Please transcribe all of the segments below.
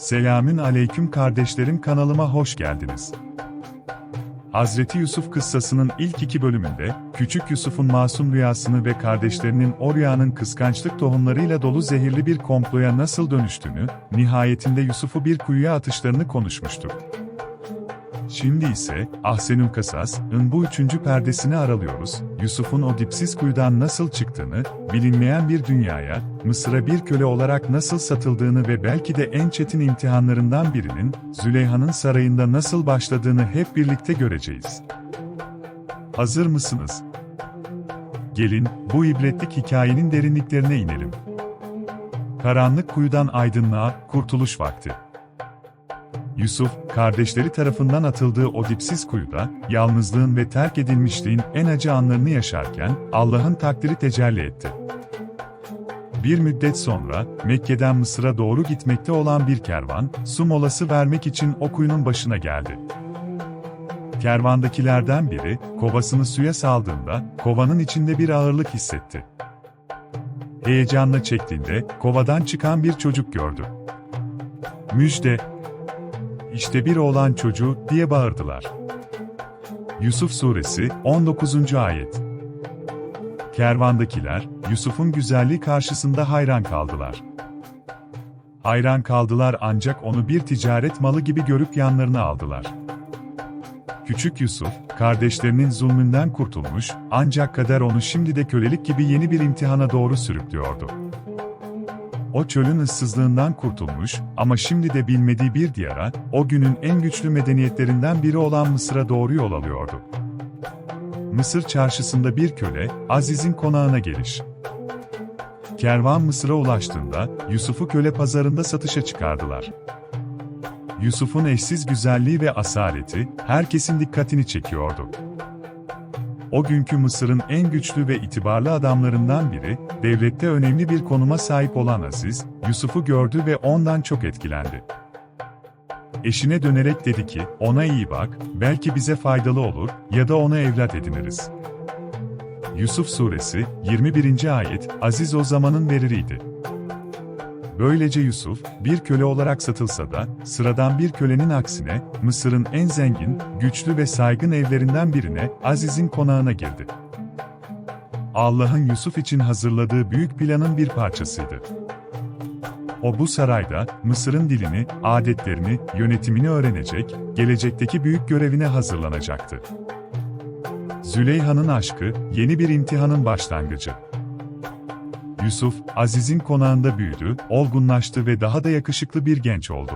Selamün aleyküm kardeşlerim kanalıma hoş geldiniz. Hazreti Yusuf kıssasının ilk iki bölümünde, küçük Yusuf'un masum rüyasını ve kardeşlerinin o rüyanın kıskançlık tohumlarıyla dolu zehirli bir komploya nasıl dönüştüğünü, nihayetinde Yusuf'u bir kuyuya atışlarını konuşmuştuk. Şimdi ise, Ahsenül Kasas'ın bu üçüncü perdesini aralıyoruz, Yusuf'un o dipsiz kuyudan nasıl çıktığını, bilinmeyen bir dünyaya, Mısır'a bir köle olarak nasıl satıldığını ve belki de en çetin imtihanlarından birinin, Züleyha'nın sarayında nasıl başladığını hep birlikte göreceğiz. Hazır mısınız? Gelin, bu ibretlik hikayenin derinliklerine inelim. Karanlık kuyudan aydınlığa, kurtuluş vakti. Yusuf, kardeşleri tarafından atıldığı o dipsiz kuyuda, yalnızlığın ve terk edilmişliğin en acı anlarını yaşarken, Allah'ın takdiri tecelli etti. Bir müddet sonra, Mekke'den Mısır'a doğru gitmekte olan bir kervan, su molası vermek için o kuyunun başına geldi. Kervandakilerden biri, kovasını suya saldığında, kovanın içinde bir ağırlık hissetti. Heyecanla çektiğinde, kovadan çıkan bir çocuk gördü. Müjde, işte bir oğlan çocuğu diye bağırdılar. Yusuf Suresi 19. Ayet Kervandakiler, Yusuf'un güzelliği karşısında hayran kaldılar. Hayran kaldılar ancak onu bir ticaret malı gibi görüp yanlarına aldılar. Küçük Yusuf, kardeşlerinin zulmünden kurtulmuş, ancak kader onu şimdi de kölelik gibi yeni bir imtihana doğru sürüklüyordu. O çölün ıssızlığından kurtulmuş ama şimdi de bilmediği bir diyara, o günün en güçlü medeniyetlerinden biri olan Mısır'a doğru yol alıyordu. Mısır çarşısında bir köle, Aziz'in konağına geliş. Kervan Mısır'a ulaştığında, Yusuf'u köle pazarında satışa çıkardılar. Yusuf'un eşsiz güzelliği ve asaleti, herkesin dikkatini çekiyordu. O günkü Mısır'ın en güçlü ve itibarlı adamlarından biri, devlette önemli bir konuma sahip olan Aziz, Yusuf'u gördü ve ondan çok etkilendi. Eşine dönerek dedi ki, ona iyi bak, belki bize faydalı olur ya da ona evlat ediniriz. Yusuf Suresi 21. ayet, Aziz o zamanın veririydi. Böylece Yusuf, bir köle olarak satılsa da, sıradan bir kölenin aksine, Mısır'ın en zengin, güçlü ve saygın evlerinden birine, Aziz'in konağına girdi. Allah'ın Yusuf için hazırladığı büyük planın bir parçasıydı. O bu sarayda, Mısır'ın dilini, adetlerini, yönetimini öğrenecek, gelecekteki büyük görevine hazırlanacaktı. Züleyha'nın aşkı, yeni bir imtihanın başlangıcı. Yusuf, Aziz'in konağında büyüdü, olgunlaştı ve daha da yakışıklı bir genç oldu.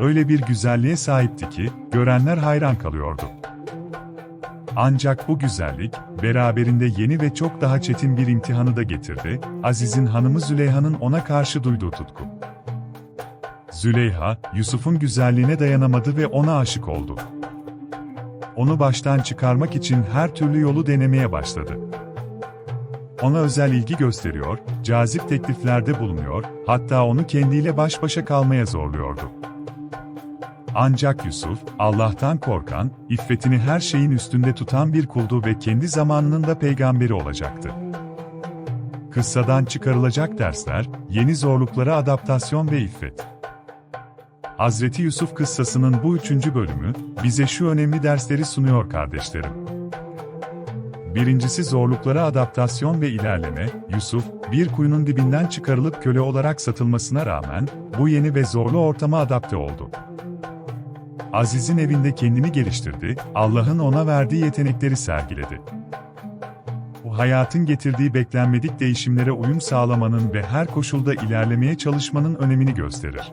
Öyle bir güzelliğe sahipti ki, görenler hayran kalıyordu. Ancak bu güzellik, beraberinde yeni ve çok daha çetin bir imtihanı da getirdi, Aziz'in hanımı Züleyha'nın ona karşı duyduğu tutku. Züleyha, Yusuf'un güzelliğine dayanamadı ve ona aşık oldu. Onu baştan çıkarmak için her türlü yolu denemeye başladı ona özel ilgi gösteriyor, cazip tekliflerde bulunuyor, hatta onu kendiyle baş başa kalmaya zorluyordu. Ancak Yusuf, Allah'tan korkan, iffetini her şeyin üstünde tutan bir kuldu ve kendi zamanının da peygamberi olacaktı. Kıssadan çıkarılacak dersler, yeni zorluklara adaptasyon ve iffet. Hazreti Yusuf kıssasının bu üçüncü bölümü, bize şu önemli dersleri sunuyor kardeşlerim. Birincisi zorluklara adaptasyon ve ilerleme, Yusuf, bir kuyunun dibinden çıkarılıp köle olarak satılmasına rağmen, bu yeni ve zorlu ortama adapte oldu. Aziz'in evinde kendini geliştirdi, Allah'ın ona verdiği yetenekleri sergiledi. Bu hayatın getirdiği beklenmedik değişimlere uyum sağlamanın ve her koşulda ilerlemeye çalışmanın önemini gösterir.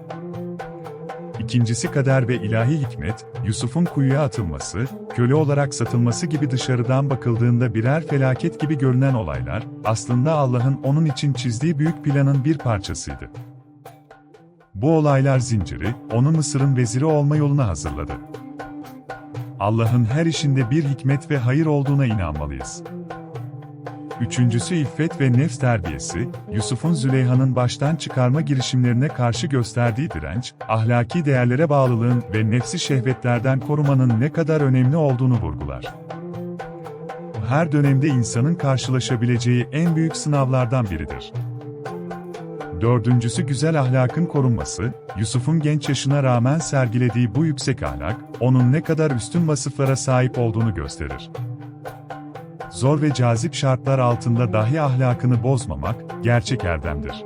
İkincisi kader ve ilahi hikmet, Yusuf'un kuyuya atılması, köle olarak satılması gibi dışarıdan bakıldığında birer felaket gibi görünen olaylar, aslında Allah'ın onun için çizdiği büyük planın bir parçasıydı. Bu olaylar zinciri, onu Mısır'ın veziri olma yoluna hazırladı. Allah'ın her işinde bir hikmet ve hayır olduğuna inanmalıyız. Üçüncüsü iffet ve nefs terbiyesi, Yusuf'un Züleyha'nın baştan çıkarma girişimlerine karşı gösterdiği direnç, ahlaki değerlere bağlılığın ve nefsi şehvetlerden korumanın ne kadar önemli olduğunu vurgular. Her dönemde insanın karşılaşabileceği en büyük sınavlardan biridir. Dördüncüsü güzel ahlakın korunması, Yusuf'un genç yaşına rağmen sergilediği bu yüksek ahlak, onun ne kadar üstün vasıflara sahip olduğunu gösterir. Zor ve cazip şartlar altında dahi ahlakını bozmamak, gerçek erdemdir.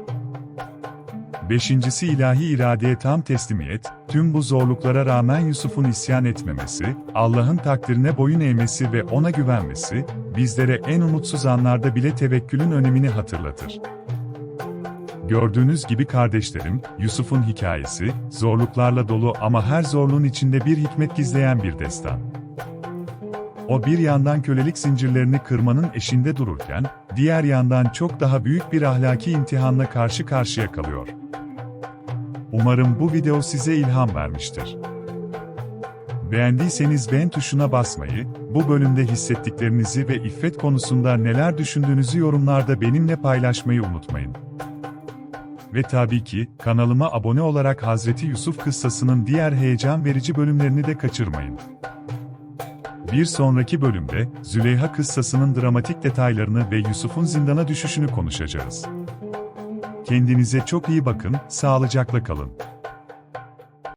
Beşincisi ilahi iradeye tam teslimiyet, tüm bu zorluklara rağmen Yusuf'un isyan etmemesi, Allah'ın takdirine boyun eğmesi ve ona güvenmesi, bizlere en umutsuz anlarda bile tevekkülün önemini hatırlatır. Gördüğünüz gibi kardeşlerim, Yusuf'un hikayesi, zorluklarla dolu ama her zorluğun içinde bir hikmet gizleyen bir destan. O bir yandan kölelik zincirlerini kırmanın eşinde dururken, diğer yandan çok daha büyük bir ahlaki imtihanla karşı karşıya kalıyor. Umarım bu video size ilham vermiştir. Beğendiyseniz beğen tuşuna basmayı, bu bölümde hissettiklerinizi ve iffet konusunda neler düşündüğünüzü yorumlarda benimle paylaşmayı unutmayın. Ve tabii ki, kanalıma abone olarak Hazreti Yusuf kıssasının diğer heyecan verici bölümlerini de kaçırmayın. Bir sonraki bölümde, Züleyha kıssasının dramatik detaylarını ve Yusuf'un zindana düşüşünü konuşacağız. Kendinize çok iyi bakın, sağlıcakla kalın.